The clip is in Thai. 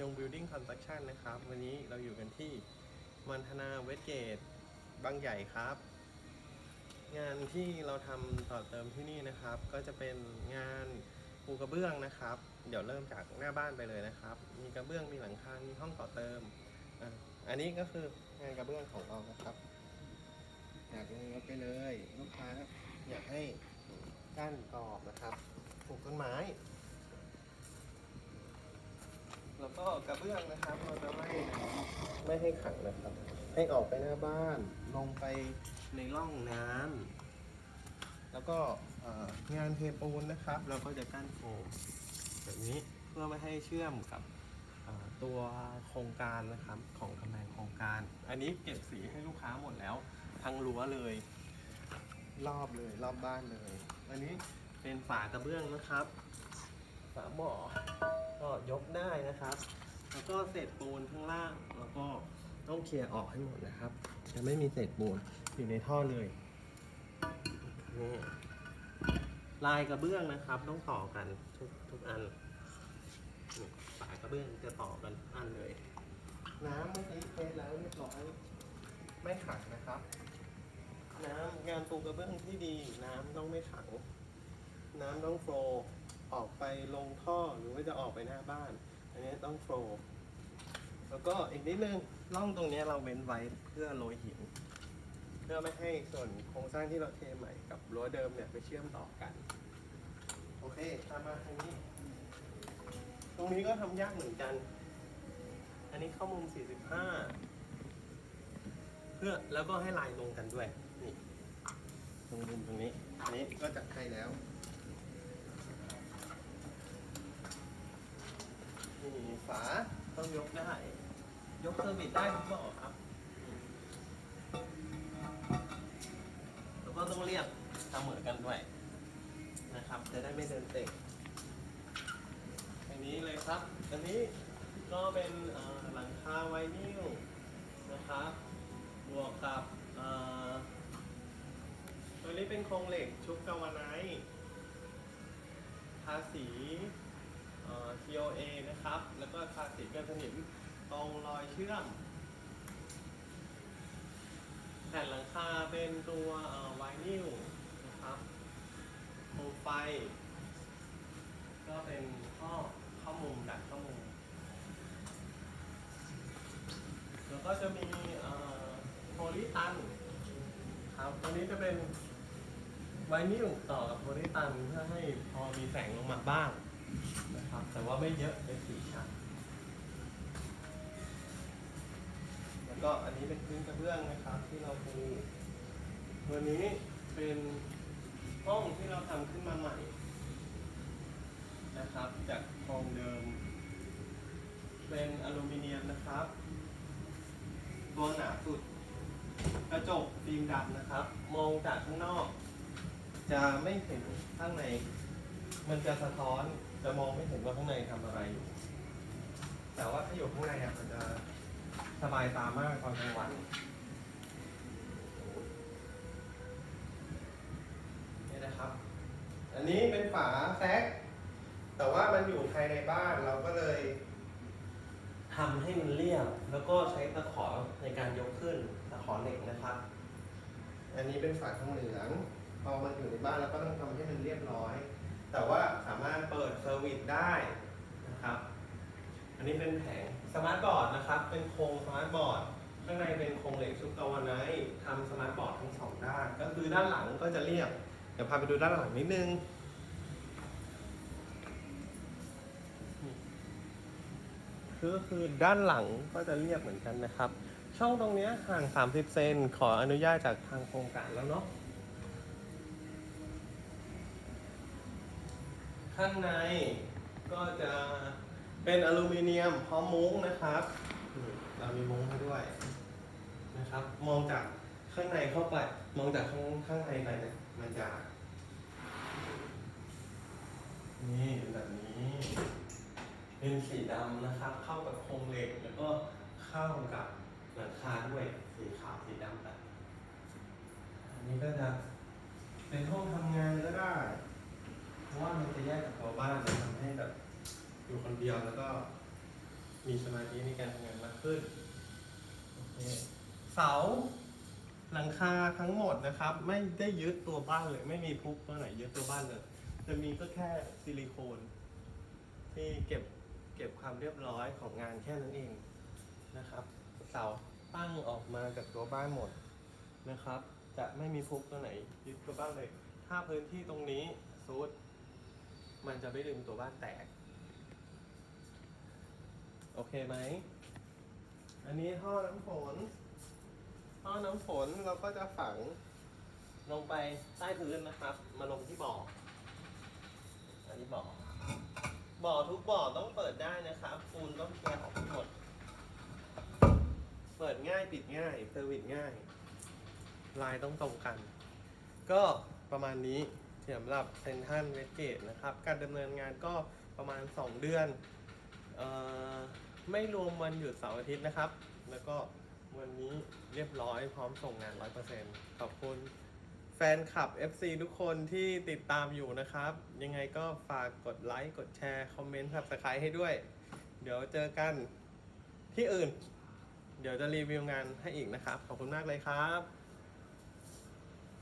ยง Building Construction นะครับ วันนี้เราอยู่กันที่มันธนาเวสเกตบางใหญ่ครับ งานที่เราทำต่อเติมที่นี่นะครับ ก็จะเป็นงานปูกระเบื้องนะครับ เดี๋ยวเริ่มจากหน้าบ้านไปเลยนะครับ มีกระเบื้องมีหลังคา มีห้องต่อเติมอะอันนี้ก็คืองานกระเบื้องของเรานะครับอยากลงรถไปเลย ลูกค้าอยากให้ก้านกรอบนะครับปลูกต้นไม้ แล้วก็กระเบื้องนะครับ เราจะไม่ไม่ให้ขังนะครับ ให้ออกไปหน้าบ้าน ลงไปในร่องน้ำแล้วก็เอ่องานเทปูนนะครับ เราก็จะกั้นโฟมแบบนี้เพื่อไม่ให้เชื่อมกับเอ่อตัวโครงการนะครับของกำแพงโครงการ อันนี้เก็บสีให้ลูกค้าหมดแล้วทั้งรั้วเลย รอบเลยรอบบ้านเลย อันนี้เป็นฝากระเบื้องนะครับ ฝาหม้อก็ยกได้นะครับ แล้วก็เศษปูนข้างล่างแล้วก็ต้องเคลียร์ออกให้หมดนะครับ จะไม่มีเศษปูนอยู่ในท่อเลยนี่ลายกระเบื้องนะครับต้องต่อกันทุกทุกอันนี่ฝากระเบื้องจะต่อกันทุกอันเลย น้ำเมื่อกี้เทสแล้วเรียบร้อยไม่ขังนะครับ น้ำงานปูกระเบื้องที่ดี น้ำต้องไม่ขัง น้ำต้องโฟลว์ ออกไปลงท่อหรือว่าจะออกไปหน้าบ้าน อันนี้ต้องโฟล์แล้วก็อีกนิดนึงร่องตรงนี้เราเว้นไว้เพื่อโรยหิน เพื่อไม่ให้ส่วนโครงสร้างที่เราเทใหม่กับรั้วเดิมเนี่ยไปเชื่อมต่อกัน โอเคตามมาทางนี้ ตรงนี้ก็ทำยากเหมือนกัน อันนี้เข้ามุม 45 เพื่อแล้วก็ให้ลายลงกันด้วย นี่ตรงมุมตรงนี้ อันนี้ก็จัดให้แล้ว นี่ฝาต้องยกได้ ยกเซอร์วิสได้ทุกบ่อครับ แล้วก็ต้องเรียบเสมอกันด้วยนะครับ จะได้ไม่เดินเตะอันนี้เลยครับ อันนี้ก็เป็นหลังคาไวนิลนะครับ บวกกับเอ่อตัวนี้เป็นโครงเหล็กชุบกาวาไนท์ทาสี TOA นะครับ แล้วก็ทาสีกันสนิมตรงรอยเชื่อมแผ่นหลังคาเป็นตัวไวนิลนะครับโคมไฟ ก็เป็นข้อข้อมุมดัดข้อมุม แล้วก็จะมีโพลีตันครับตัวนี้จะเป็นไวนิลต่อกับโพลีตันเพื่อให้พอมีแสงลงมาบ้าง นะครับแต่ว่าไม่เยอะเป็นสี่ชั้นแล้วก็อันนี้เป็นพื้นกระเบื้องนะครับ ที่เราปูตัวนี้เป็นห้องที่เราทำขึ้นมาใหม่นะครับ จากโครงเดิม เป็นอลูมิเนียมนะครับ ตัวหนาสุดกระจกฟิล์มดำนะครับ มองจากข้างนอก จะไม่เห็นข้างใน มันจะสะท้อน จะมองไม่เห็นว่าข้างในทำอะไรอยู่ แต่ว่าถ้าอยู่ข้างในอะมันจะสบายตามากตอนกลางวันนี่นะครับ อันนี้เป็นฝาแซกแต่ว่ามันอยู่ภายในบ้านเราก็เลยทำให้มันเรียบ แล้วก็ใช้ตะขอในการยกขึ้นตะขอเหล็กนะครับ อันนี้เป็นฝาทองเหลืองพอมันอยู่ในบ้านเราก็ต้องทำให้มันเรียบร้อย แต่ว่าสามารถเปิดเซอร์วิสได้นะครับ อันนี้เป็นแผงสมาร์ทบอร์ดนะครับ เป็นโครงสมาร์ทบอร์ด ข้างในเป็นโครงเหล็กชุบกาวไนท์ทำสมาร์ทบอร์ดทั้งสองด้าน ก็คือด้านหลังก็จะเรียบ เดี๋ยวพาไปดูด้านหลังนิดนึง ก็คือด้านหลังก็จะเรียบเหมือนกันนะครับ ช่องตรงนี้ห่าง 30 เซน ขออนุญาตจากทางโครงการแล้วเนาะ ข้างในก็จะเป็นอลูมิเนียมพร้อมมุ้งนะครับ เรามีมุ้งให้ด้วยนะครับ มองจากข้างในเข้าไป มองจากข้างข้างในไปเนี่ยมันจะนี่แบบนี้ เป็นสีดำนะครับ เข้ากับโครงเหล็กแล้วก็เข้ากับหลังคาด้วยสีขาวสีดำแบบนี้อันนี้ก็จะเป็นห้องทำงานก็ได้ ราะว่ามันจะแยกกับตัวบ้านทำให้แบบอยู่คนเดียวแล้วก็มีสมาธิในการทำงานมากขึ้นโอเคเสาหลังคาทั้งหมดนะครับ ไม่ได้ยึดตัวบ้านเลย ไม่มีพุกตัวไหนยึดตัวบ้านเลย จะมีก็แค่ซิลิโคน ที่เก็บเก็บความเรียบร้อยของงานแค่นั้นเองนะครับ เสาตั้งออกมาจากตัวบ้านหมดนะครับ จะไม่มีพุกตัวไหนยึดตัวบ้านเลย ถ้าพื้นที่ตรงนี้ซูด มันจะไม่ดึงตัวบ้านแตก โอเคไหม อันนี้ท่อน้ำฝน ท่อน้ำฝนเราก็จะฝังลงไปใต้พื้นนะครับ มาลงที่บ่อ อันนี้บ่อ บ่อทุกบ่อต้องเปิดได้นะครับปูนต้องเคลียร์ออกทั้งหมด เปิดง่ายปิดง่ายเซอร์วิสง่าย ลายต้องตรงกัน ก็ประมาณนี้ สำหรับเซนทันเวสเกตนะครับ การดำเนินงานก็ประมาณ 2 เดือนออไม่รวมวันหยุดเสาร์อาทิตย์นะครับ แล้วก็วันนี้เรียบร้อยพร้อมส่งงาน 100%ขอบคุณแฟนคลับ FC ทุกคนที่ติดตามอยู่นะครับ ยังไงก็ฝากกดไลค์ กดแชร์ คอมเมนต์ subscribe ให้ด้วย เดี๋ยวเจอกันที่อื่น เดี๋ยวจะรีวิวงานให้อีกนะครับ ขอบคุณมากเลยครับ